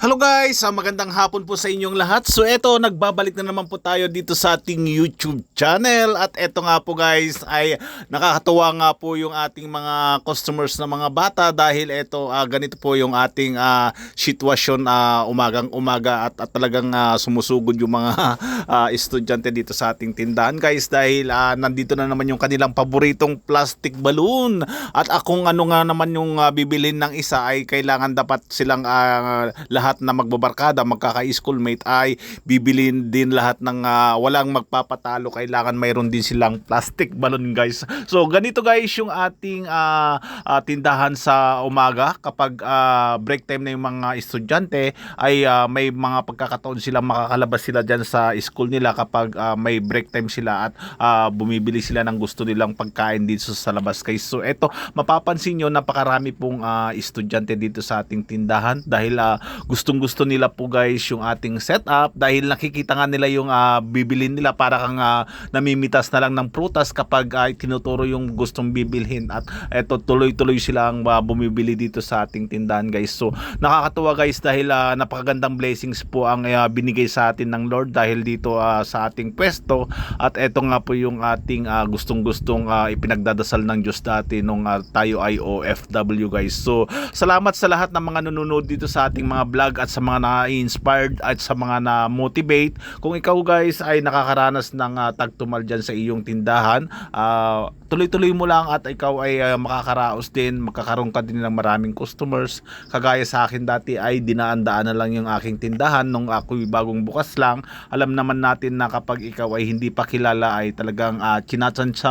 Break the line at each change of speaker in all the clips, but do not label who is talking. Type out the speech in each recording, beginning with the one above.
Hello guys, ah, magandang hapon po sa inyong lahat. So eto, nagbabalik na naman po tayo dito sa ating YouTube channel. At eto nga po guys, ay nakakatuwa nga po yung ating mga customers na mga bata dahil eto, ah, ganito po yung ating ah, sitwasyon ah, umagang umaga at, at talagang ah, sumusugod yung mga ah, estudyante dito sa ating tindahan guys dahil ah, nandito na naman yung kanilang paboritong plastic balloon. At akong ano nga naman yung ah, bibilin ng isa ay kailangan dapat silang ah, lahat na magbabarkada, magkaka-schoolmate ay bibilin din lahat ng ah, walang magpapatalo. Kailangan mayroon din silang plastic balloon guys. So ganito guys yung ating ah, ah, tindahan sa umaga kapag ah, break time na yung mga estudyante ay ah, may mga pagkakataon silang makakalabas sila dyan sa school nila kapag ah, may break time sila at ah, bumibili sila ng gusto nilang pagkain dito sa labas guys. So eto mapapansin nyo napakarami pong ah, estudyante dito sa ating tindahan dahil ah, gustong gusto nila po guys yung ating setup dahil nakikita nga nila yung ah, bibilin nila para kang ah, namimitas na lang ng prutas kapag ah, tinuturo yung gustong bibilhin at eto tuloy-tuloy silang ah, bumibili dito sa ating tindahan guys. So nakakatuwa guys dahil ah, napakagandang blessings po ang ah, binigay sa atin ng Lord dahil dito ah, sa ating pwesto at eto nga po yung ating ah, gustong-gustong ah, ipinagdadasal ng Diyos dati nung ah, tayo ay OFW guys. So salamat sa lahat ng mga nanonood dito sa ating mga vlog at sa mga na-inspired at sa mga na-motivate. Kung ikaw guys ay nakakaranas ng ah, tagtumal dyan sa iyong tindahan, ah, tuloy-tuloy mo lang at ikaw ay ah, makakaraos din, magkakaroon ka din ng maraming customers. Kagaya sa akin dati ay dinaan-daan na lang yung aking tindahan nung ako'y bagong bukas lang. Alam naman natin na kapag ikaw ay hindi pa kilala ay talagang uh,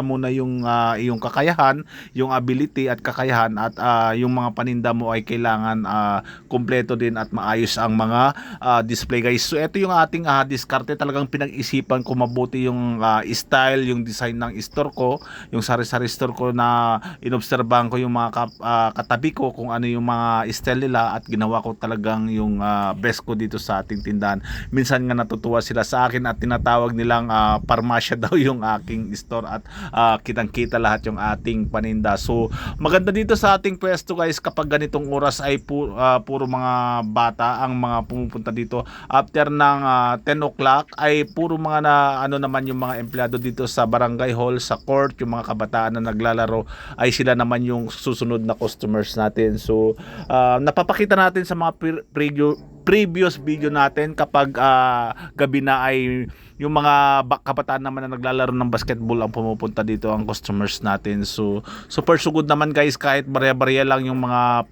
mo na yung ah, iyong kakayahan, yung ability at kakayahan at ah, yung mga paninda mo ay kailangan ah, kumpleto din at maayos ang mga ah, display guys. So ito yung ating ah, diskarte talagang pinag-isipan ko mabuti yung ah, style, yung design ng store ko, yung sari-sari store ko na inobserbahan ko yung mga kap- ah, katabi ko kung ano yung mga style nila at ginawa ko talagang yung ah, best ko dito sa ating tindahan. Minsan nga natutuwa sila sa akin at tinatawag nilang ah, parmasya daw yung aking store at ah, kitang-kita lahat yung ating paninda. So maganda dito sa ating pwesto guys kapag ganitong oras ay pu- ah, puro mga bata ang mga pumupunta dito. After ng ah, 10 o'clock ay puro mga na ano naman yung mga empleyado dito sa barangay hall, sa court, yung mga kabataan na naglalaro ay sila naman yung susunod na customers natin. So ah, napapakita natin sa mga pre- preview previous video natin kapag ah, gabi na ay yung mga ba- kabataan naman na naglalaro ng basketball ang pumupunta dito ang customers natin. So super sugod naman guys kahit barya-barya lang yung mga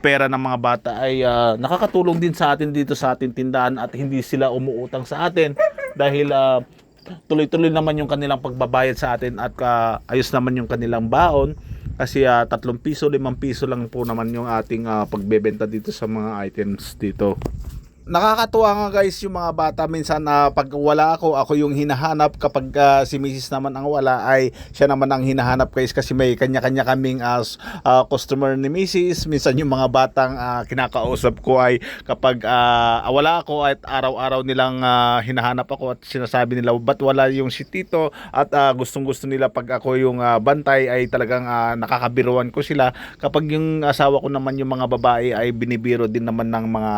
pera ng mga bata ay ah, nakakatulong din sa atin dito sa ating tindahan at hindi sila umuutang sa atin dahil ah, tuloy-tuloy naman yung kanilang pagbabayad sa atin at ah, ayos naman yung kanilang baon kasi ah, tatlong piso, limang piso lang po naman yung ating ah, pagbebenta dito sa mga items dito nakakatuwa nga guys yung mga bata minsan na pag wala ako ako yung hinahanap kapag ah, si Mrs. naman ang wala ay siya naman ang hinahanap guys kasi may kanya-kanya kaming as ah, customer ni Mrs. minsan yung mga batang ah, kinakausap ko ay kapag ah, wala ako at araw-araw nilang ah, hinahanap ako at sinasabi nila ba't wala yung si Tito at ah, gustong-gusto nila pag ako yung ah, bantay ay talagang ah, nakakabiruan ko sila kapag yung asawa ko naman yung mga babae ay binibiro din naman ng mga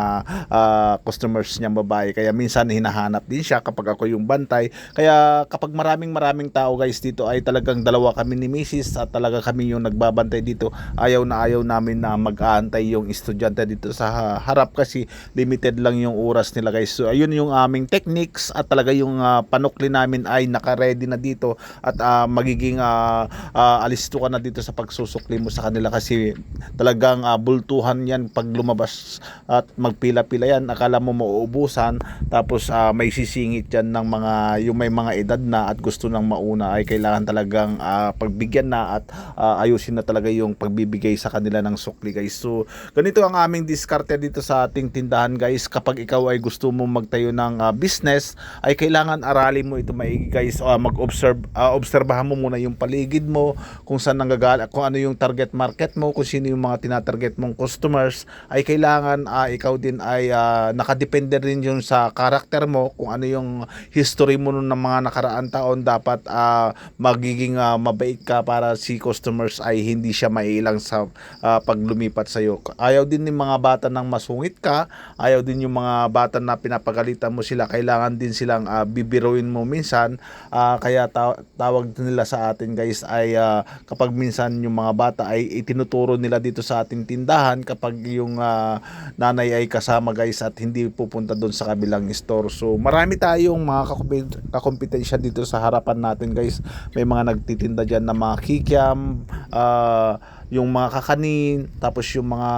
customers niyang babae. Kaya minsan hinahanap din siya kapag ako yung bantay. Kaya kapag maraming maraming tao guys dito ay talagang dalawa kami ni Mrs. at talaga kami yung nagbabantay dito. Ayaw na ayaw namin na mag-aantay yung estudyante dito sa ha- harap kasi limited lang yung oras nila guys. So ayun yung aming techniques at talaga yung ah, panukli namin ay naka-ready na dito at ah, magiging ah, ah, alisto ka na dito sa pagsusukli mo sa kanila kasi talagang ah, bultuhan yan pag lumabas at magpila-pila yan. Akala mo mauubusan tapos ah, may sisingit dyan ng mga yung may mga edad na at gusto nang mauna ay kailangan talagang ah, pagbigyan na at ah, ayusin na talaga yung pagbibigay sa kanila ng sukli guys. So ganito ang aming diskarte dito sa ating tindahan guys. Kapag ikaw ay gusto mo magtayo ng ah, business ay kailangan aralin mo ito maigi guys. Ah, mag-observe ah, obserbahan mo muna yung paligid mo kung saan nanggagala kung ano yung target market mo kung sino yung mga tinatarget mong customers ay kailangan ah, ikaw din ay ah, nakadepende rin yung sa karakter mo kung ano yung history mo ng mga nakaraan taon dapat ah, magiging ah, mabait ka para si customers ay hindi siya mailang sa ah, paglumipat sa iyo. Ayaw din ng mga bata nang masungit ka, ayaw din yung mga bata na pinapagalitan mo sila, kailangan din silang ah, bibiruin mo minsan. Ah, kaya ta- tawag nila sa atin guys ay ah, kapag minsan yung mga bata ay itinuturo nila dito sa ating tindahan kapag yung ah, nanay ay kasama guys at hindi pupunta doon sa kabilang store. So marami tayong mga kakompetensya dito sa harapan natin guys. May mga nagtitinda dyan na mga kikiam, ah, yung mga kakanin, tapos yung mga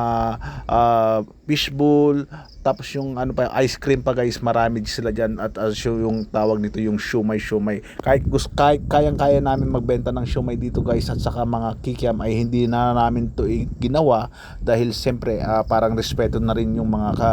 ah, fishbowl, tapos yung ano pa ice cream pa guys marami sila diyan at as yung tawag nito yung shumay shumay kahit gusto kahit kayang kaya namin magbenta ng shumay dito guys at saka mga kikiam ay hindi na namin to i- ginawa. Dahil siyempre ah, parang respeto na rin yung mga ka,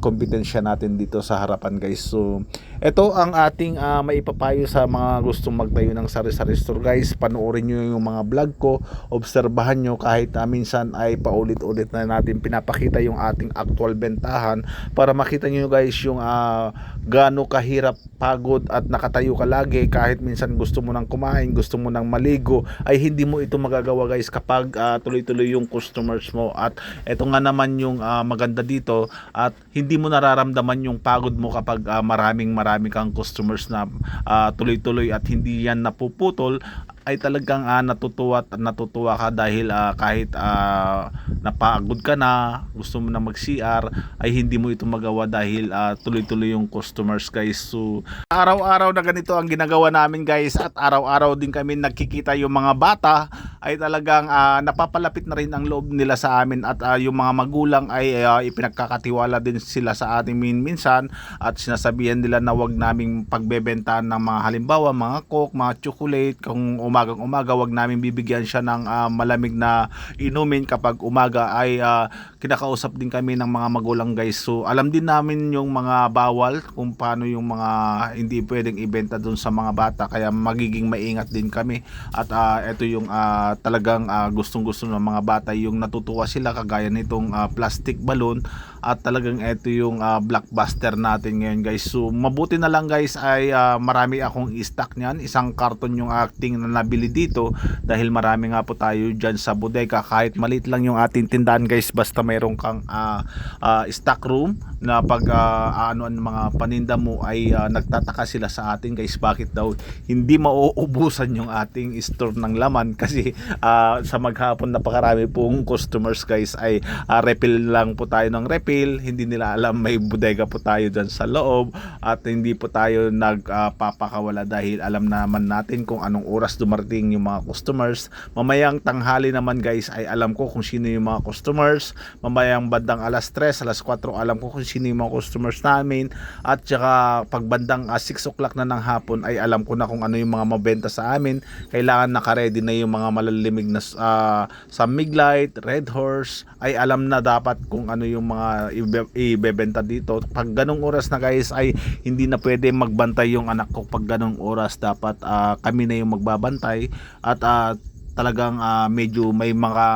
kompetensya natin dito sa harapan guys. So ito ang ating ah, maipapayo sa mga gustong magtayo ng sari-sari store guys. Panoorin nyo yung mga vlog ko obserbahan nyo kahit ah, minsan ay paulit-ulit na natin pinapakita yung ating actual bentahan para makita nyo guys yung ah, gaano kahirap pagod at nakatayo ka lagi. Kahit minsan gusto mo nang kumain gusto mo nang maligo ay hindi mo ito magagawa guys kapag ah, tuloy-tuloy yung customers mo. At ito nga naman yung ah, maganda dito at hindi mo nararamdaman yung pagod mo kapag ah, maraming marami kang customers na ah, tuloy-tuloy at hindi yan napuputol ay talagang ah, natutuwa at natutuwa ka dahil ah, kahit ah, napagod ka na, gusto mo na mag-CR, ay hindi mo ito magawa dahil ah, tuloy-tuloy yung customers guys. So, araw-araw na ganito ang ginagawa namin guys at araw-araw din kami nakikita yung mga bata ay talagang ah, napapalapit na rin ang loob nila sa amin at ah, yung mga magulang ay ah, ipinagkakatiwala din sila sa ating min minsan at sinasabihan nila na wag naming pagbebentahan ng mga halimbawa mga coke, mga chocolate. Kung umagang umaga wag namin bibigyan siya ng ah, malamig na inumin. Kapag umaga ay ah, kinakausap din kami ng mga magulang guys. So alam din namin yung mga bawal kung paano yung mga hindi pwedeng ibenta dun sa mga bata. Kaya magiging maingat din kami. At ah, ito yung ah, talagang gustong gusto ng mga bata yung natutuwa sila kagaya nitong ah, plastic balloon at talagang ito yung ah, blockbuster natin ngayon guys. So mabuti na lang guys ay ah, marami akong i-stock niyan. Isang karton yung acting na nabili dito dahil marami nga po tayo dyan sa bodega. Kahit maliit lang yung ating tindahan guys basta mayroon kang ah, ah, stock room na pag ah, ano ang mga paninda mo ay ah, nagtataka sila sa atin guys bakit daw hindi mauubusan yung ating store ng laman. Kasi ah, sa maghapon napakarami pong customers guys ay ah, refill lang po tayo ng refill hindi nila alam may bodega po tayo dyan sa loob at hindi po tayo nagpapakawala dahil alam naman natin kung anong oras dumarating yung mga customers. Mamayang tanghali naman guys ay alam ko kung sino yung mga customers. Mamayang bandang alas 3 alas 4 alam ko kung sino yung mga customers namin. At saka pag bandang ah, 6 o'clock na ng hapon ay alam ko na kung ano yung mga mabenta sa amin. Kailangan nakaredy na yung mga malalimig na ah, sa Miglight, Red Horse. Ay alam na dapat kung ano yung mga ibe- ibebenta dito. Pag ganong oras na guys ay hindi na pwede magbantay yung anak ko. Pag ganong oras dapat ah, kami na yung magbabantay. At ah, talagang ah, medyo may mga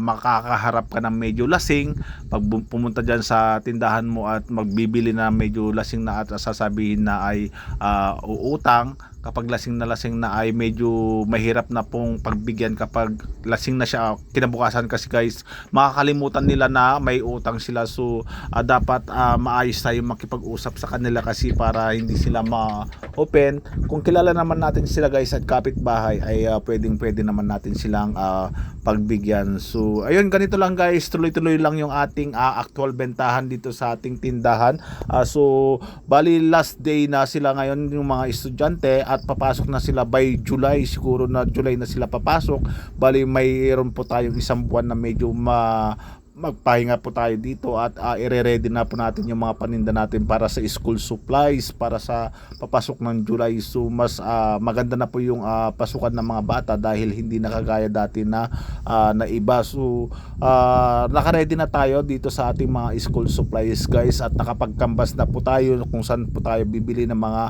makakaharap ka ng medyo lasing. Pag pumunta dyan sa tindahan mo at magbibili na medyo lasing na at sasabihin na ay ah, uutang kapag lasing na lasing na ay medyo mahirap na pong pagbigyan kapag lasing na siya kinabukasan kasi guys makakalimutan nila na may utang sila. So ah, dapat ah, maayos tayo makipag-usap sa kanila kasi para hindi sila ma-open. Kung kilala naman natin sila guys at kapitbahay ay ah, pwedeng pwede naman natin silang ah, pagbigyan. So ayun ganito lang guys. Tuloy-tuloy lang yung ating ah, actual bentahan dito sa ating tindahan. Ah, so bali last day na sila ngayon yung mga estudyante at papasok na sila by July siguro na July na sila papasok. Bali mayroon po tayong isang buwan na medyo ma magpahinga po tayo dito at uh, ire-ready na po natin yung mga paninda natin para sa school supplies para sa papasok ng July. So mas ah, maganda na po yung ah, pasukan ng mga bata dahil hindi na kagaya dati na ah, na iba. So ah, naka-ready na tayo dito sa ating mga school supplies guys. At nakapagkambas na po tayo kung saan po tayo bibili ng mga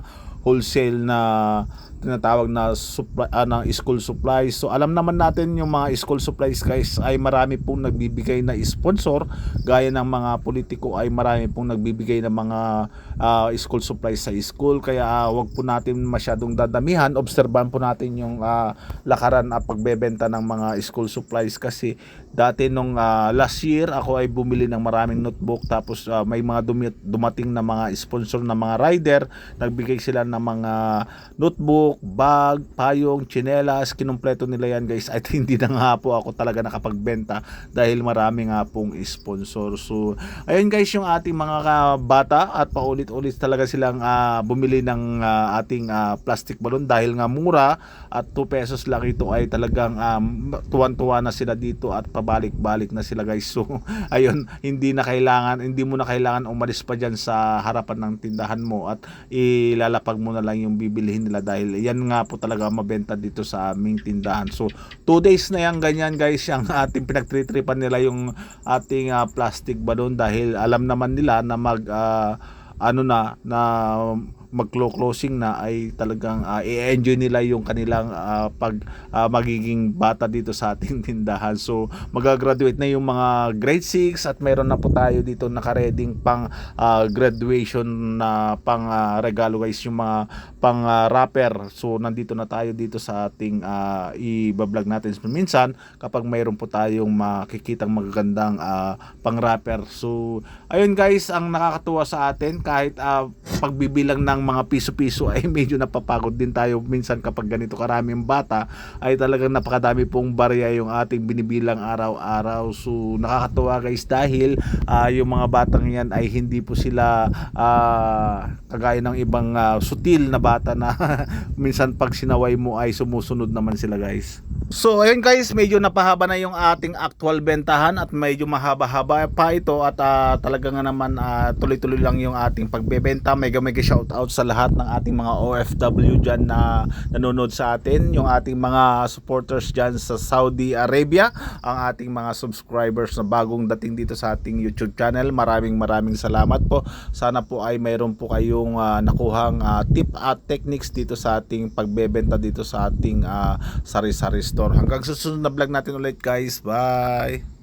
wholesale na tinatawag na supply, ah, ng school supplies. So alam naman natin yung mga school supplies guys ay marami pong nagbibigay na sponsor. Gaya ng mga politiko ay marami pong nagbibigay ng mga ah, school supplies sa school. Kaya ah, wag po natin masyadong dadamihan. Obserbahan po natin yung ah, lakaran at pagbebenta ng mga school supplies. Kasi dati nung ah, last year ako ay bumili ng maraming notebook. Tapos ah, may mga dumating na mga sponsor na mga rider. Nagbigay sila ng mga notebook, bag, payong, tsinelas, kinumpleto nila yan guys. At hindi na nga po ako talaga nakapagbenta dahil marami nga pong sponsor. So ayun guys yung ating mga bata at paulit-ulit talaga silang ah, bumili ng ah, ating ah, plastic balloon dahil nga mura at 2 pesos lang ito ay talagang um, tuwan-tuwa na sila dito at pabalik-balik na sila guys. So ayun hindi na kailangan hindi mo na kailangan umalis pa dyan sa harapan ng tindahan mo at ilalapag mo na lang yung bibilihin nila dahil yan nga po talaga mabenta dito sa aming tindahan so 2 days na yan ganyan guys yung ating pinagtritripan nila yung ating ah, plastic balloon dahil alam naman nila na mag ah, ano na na maglo-closing na ay talagang ah, i-enjoy nila yung kanilang ah, pag ah, magiging bata dito sa ating tindahan. So magagraduate na yung mga grade 6 at mayroon na po tayo dito nakareding pang ah, graduation na pang ah, regalo guys yung mga pang ah, wrapper. So nandito na tayo dito sa ating ah, i-vlog natin minsan kapag mayroon po tayong makikitang magagandang ah, pang wrapper. So ayun guys ang nakakatuwa sa atin kahit ah, pagbibilang ng mga piso-piso ay medyo napapagod din tayo minsan kapag ganito karaming bata ay talagang napakadami pong barya yung ating binibilang araw-araw so nakakatuwa guys dahil ah, yung mga batang yan ay hindi po sila ah, kagaya ng ibang ah, sutil na bata na minsan pag sinaway mo ay sumusunod naman sila guys So ayun guys, medyo napahaba na yung ating actual bentahan at medyo mahaba-haba pa ito at ah, talaga nga naman ah, tuloy-tuloy lang yung ating pagbebenta. Mega mega shout out sa lahat ng ating mga OFW dyan na nanonood sa atin, yung ating mga supporters dyan sa Saudi Arabia, ang ating mga subscribers na bagong dating dito sa ating YouTube channel. Maraming maraming salamat po. Sana po ay mayroon po kayong ah, nakuhang ah, tip at techniques dito sa ating pagbebenta dito sa ating ah, sari-sari store. Hanggang susunod na vlog natin ulit guys. Bye!